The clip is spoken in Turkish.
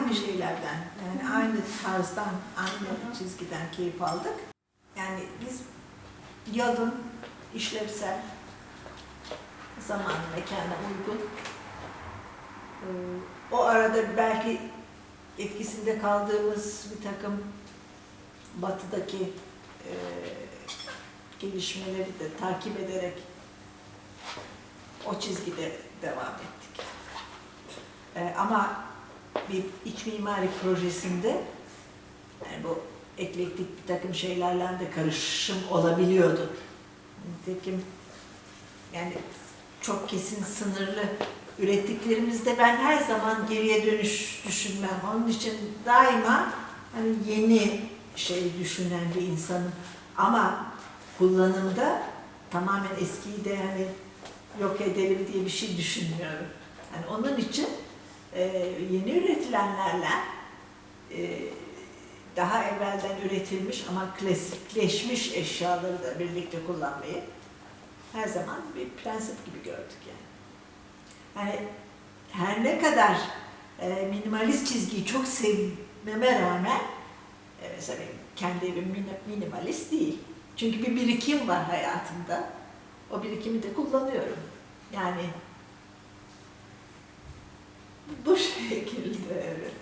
aynı şeylerden, yani aynı tarzdan, aynı çizgiden keyif aldık. Yani biz yalın, işlevsel, zaman mekana uygun. Ee, O arada belki etkisinde kaldığımız bir takım batıdaki e, gelişmeleri de takip ederek o çizgide devam ettik. E, ama bir iç mimari projesinde yani bu eklektik bir takım şeylerle de karışım olabiliyordu. Nitekim yani çok kesin sınırlı ürettiklerimizde ben her zaman geriye dönüş düşünmem. Onun için daima hani yeni şey düşünen bir insanım. Ama kullanımda tamamen eskiyi de hani yok edelim diye bir şey düşünmüyorum. Yani onun için e, yeni üretilenlerle e, daha evvelden üretilmiş ama klasikleşmiş eşyaları da birlikte kullanmayı her zaman bir prensip gibi gördük yani. Yani her ne kadar e, minimalist çizgiyi çok sevmeme rağmen e, mesela kendi evim mini- minimalist değil. Çünkü bir birikim var hayatımda. O birikimi de kullanıyorum. Yani bu şekilde evet.